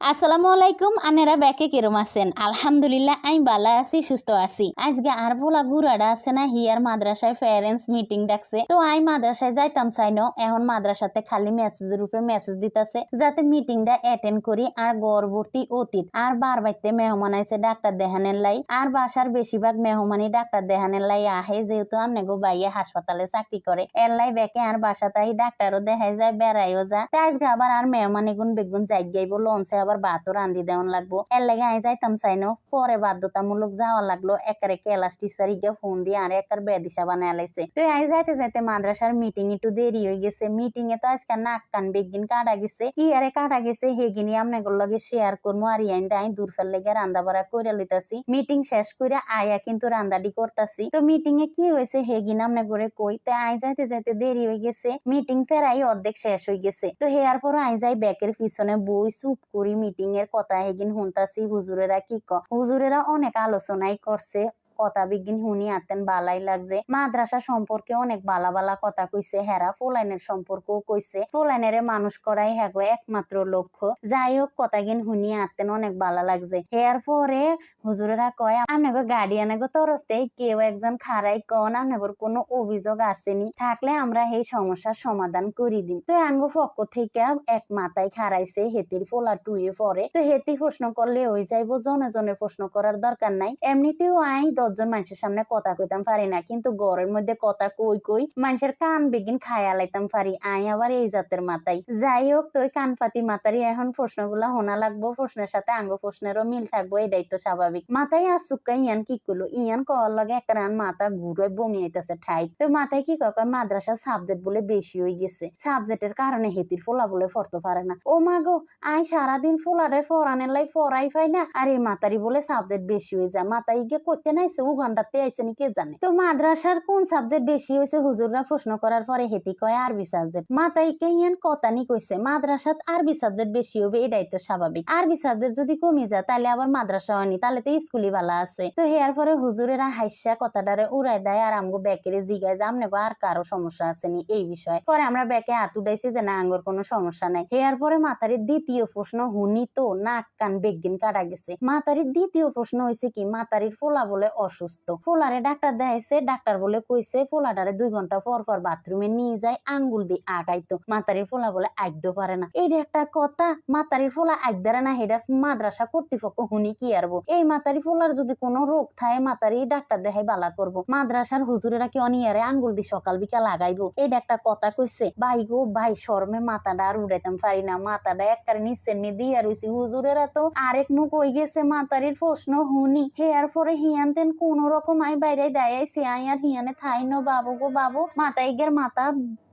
আসসালামু আলাইকুম, আনেরা ব্যাকে কেরম আছেন? আলহামদুলিল্লাহ, আমি বালা আছি, সুস্থ আছি। আজকে আর ভোলা গুড়াডা আছে না হিয়ার মাদ্রাসায় প্যারেন্টস মিটিং ডাকছে। তো আই মাদ্রাসায় যাইতাম চাইনো, এখন মাদ্রাসাতে খালি মেসেজের উপরে মেসেজ দিতেছে, যাতে মিটিংটা অ্যাটেন্ড করি আর গড়বর্তী অতীত। আর বার বাইতে মেহমান আইছে ডাক্তার দেহানের লাই, আর বাসার বেশিরভাগ মেহমানই ডাক্তার দেহানের লাই আহে, যেহেতু আন্নেগো বাইয়ে হাসপাতালে চাকরি করে। এর লাই বেকে আর বাসাতাই ডাক্তারও দেখাই যায় বেড়াইও যা তাই আজকে আবার আর মেহমান এগুন বেগুন যাই গাইব লঞ্চে আবার ভাতও রান্ধি দেওয়ান লাগবো। এর লাগে আই যাইতাম চাইনো পরে বাধ্যতামূলক যাওয়া লাগল। একারে কেলাস টিচার ইগে ফোন দিয়ে আর একার বেদিশা বানায় লাইছে তো আই যাইতে যাইতে মাদ্রাসার মিটিং একটু দেরি হয়ে গেছে। মিটিং এ তো আজকে নাক কান বেগিন কাটা গেছে কি আরে কাটা গেছে হেগিনি আমনাগর লগে শেয়ার করব আর ইয়াইন দাই দূর ফেল লেগে রান্দা বাড়া করে লইতাছি। মিটিং শেষ করে আয়া কিন্তু রান্দাডি করতাছি তো মিটিং এ কি হয়েছে হেগিন আমনে করে কই তো আই যাইতে যাইতে দেরি হয়ে গেছে। মিটিং ফেরাই অর্ধেক শেষ হয়ে গেছে। তো হেয়ার পর আই যাই ব্যাকের পিছনে বই চুপ করি মিটিং এর কথা হেগিন শুনতাছি হুজুরেরা কি ক? হুজুরেরা অনেক আলোচনাই করছে কথা বিজ্ঞান শুনি আতেন বালাই লাগছে। মাদ্রাসা সম্পর্কে অনেক বালা বালা কথা কইছে, হেরা ফোলাইনের সম্পর্কও কইছে। ফোলাইনের মানুষ করাই হ্যাগো একমাত্র লক্ষ্য। যাই হোক, কথা গিন শুনি আতেন অনেক বালা লাগছে। হেয়ার পরে হুজুরেরা কয় আপনাকে গার্ডিয়ানের তরফতে কেউ একজন খারাই কন আপনাদের কোনো অভিযোগ আসেনি। থাকলে আমরা এই সমস্যার সমাধান করি দিম। তো আঙ্গ ফক্ক থেকে এক মাথায় খারাইছে হেতির ফোলা টুয়ে পরে। তো হেতি প্রশ্ন করলে হয়ে যাইব, জনে জনে প্রশ্ন করার দরকার নাই। এমনিতেও আই দশজন মানুষের সামনে কথা কইতাম পারি না। কিন্তু ঘরের মধ্যে কথা কই কই মানুষের কান বেগিন খায়া লাইতাম পারি। আই আবার এই জাতের মাথায় যাই হোক, তো কান পাতি মাতারি এখন প্রশ্নগুলা শোনা লাগবো, প্রশ্নের সাথে আঙ্গ প্রশ্নেরও মিল থাকব এটাই তো স্বাভাবিক। মাথায় আসুকা ইয়ান কি করল ইয়ান কওয়ার লগে একটা মাথা ঘুরে বমি আইতাছে ঠাইট তো মাথায় কি কয় মাদ্রাসা সাবজেক্ট বলে বেশি হয়ে গেছে। সাবজেক্টের কারণে হেতির ফোলা বলে পড়তে পারে না। ও মা গো, আই সারাদিন ফোলারে ফরানের লাই ফরাই পাই না। আর এই মাতারি বলে সাবজেক্ট বেশি হয়ে যায়। মাথায় গিয়ে করতে নাইছে উগান্ডাতে আইছে নি, কে জানে? তো মাদ্রাসার কোন সাবজেক্ট বেশি হয়েছে হুজুররা প্রশ্ন করার পরে হেতি কয় আরবি সাবজেক্ট। মাতাই কে ইয়ান কথানি কইছে, মাদ্রাসাত আরবি সাবজেক্ট বেশি হবে এটাই তো স্বাভাবিক। আরবি সাবজেক্ট যদি কমে যায় তাহলে আবার মাদ্রাসা হয়নি তাহলে তো স্কুলই ভালো আছে। তো হেয়ার পরে হুজুরেরা হাইসা কথাটারে উড়াই দেয় আর আমগো ব্যাকেরে জিগায় যে, আমনে আর কারও সমস্যা আসেনি এই বিষয়ে। পরে আমরা ব্যাকে হাত উঠাইছি যে, না, আঙ্গর কোনো সমস্যা নাই। হেয়ার পরে মাতারির দ্বিতীয় প্রশ্ন, হুনি তো নাক কান বেগিন কাটা গেছে। মাতারির দ্বিতীয় প্রশ্ন হয়েছে কি, মাতারির ফোলা বলে অসুস্থ। ফোলারে ডাক্তার দেখাইছে, ডাক্তার বলে কইছে, ফোলাটারে দুই ঘণ্টা পর পর বাথরুমে নিয়ে যায়, আঙ্গুল দিয়ে আগাইতো। মাতারির ফোলা বলে আইতে পারে না। এইটা একটা কথা, মাতারির ফোলা আইদারে না, হেডা মাদ্রাসা কর্তৃপক্ষ হুনি কি আরবো এই মাতারি ফোলার যদি কোনো রোগ থাকে, মাতারি ডাক্তার দেখাই বালা করব। মাদ্রাসার হুজুরেরা কি অনিয়ারে আঙ্গুল দিয়ে সকাল বিকাল লাগাইবো এইটা একটা কথা কইছে। ভাই গো, ভাই, শর্মে মাথাটা আর উড়াইতাম পারি না। মাথাটা একবারে নিচে নিয়ে দিয়া রইছি। হুজুরেরা তো আরেক মুখ হয়ে গেছে, মাতারির প্রশ্ন হুনি। হেয়ার পরে হিয়ান তেন কোন রকম আই বাইরে দায়াইছি আই আর হিয়ানে থাই ন বাবু গো বাবু মাথায় গের মাথা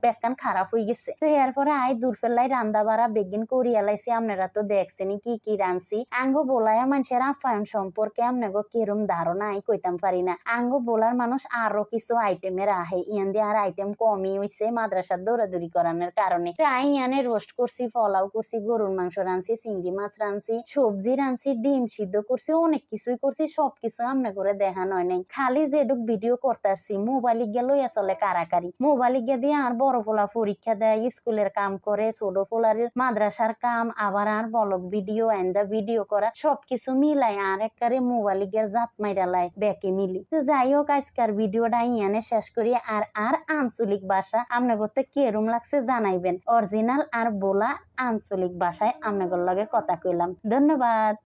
বেকান খারাপ হয়ে গেছে। তো এর পরে আই দূর ফেললাই রান্দা বাড়া বেগিন করিয়া লাইছি আপনারা তো দেখছেন কি কি রানছি। আঙ্গো বলায়া মানুষের আপ্যায়ন সম্পর্কে আপনাকে কিরম ধারণা আই কইতাম পারি না। আঙ্গ বলার মানুষ আরও কিছু আইটেমের আহে, ইয়ান দিয়ে আর আইটেম কমই হইছে মাদ্রাসার দৌড়াদৌড়ি করানোর কারণে। আই ইয়ানে রোস্ট করছি ফলাও করছি, গরুর মাংস রানছি, চিংড়ি মাছ রানছি, সবজি রানছি, ডিম সিদ্ধ করছি, অনেক কিছুই করছি, সবকিছু আমনে করে দেখানো হয় নাই। খালি যেটুক ভিডিও করতেছি মোবাইল লইয়া চলে কারাকারি। মোবাইল গিয়ে দিয়ে আর বড় পোলা পরীক্ষা দেয়, স্কুলের কাম করে, ছোট পোলার মাদ্রাসার কাম, আবার আর বলক ভিডিও এন্দা ভিডিও করা, সবকিছু মিলাই আর একবারে মোবাইল গিয়ে জাত মাইরালাই ব্যাকে মিলি। তো যাই হোক আজকের ভিডিওটা ইয়ানে শেষ করি। আর আর আঞ্চলিক ভাষা আপনাদের কেরম লাগছে জানাইবেন। অরিজিনাল আর বোলা আঞ্চলিক ভাষায় আপনাদের লগে কথা কইলাম। ধন্যবাদ।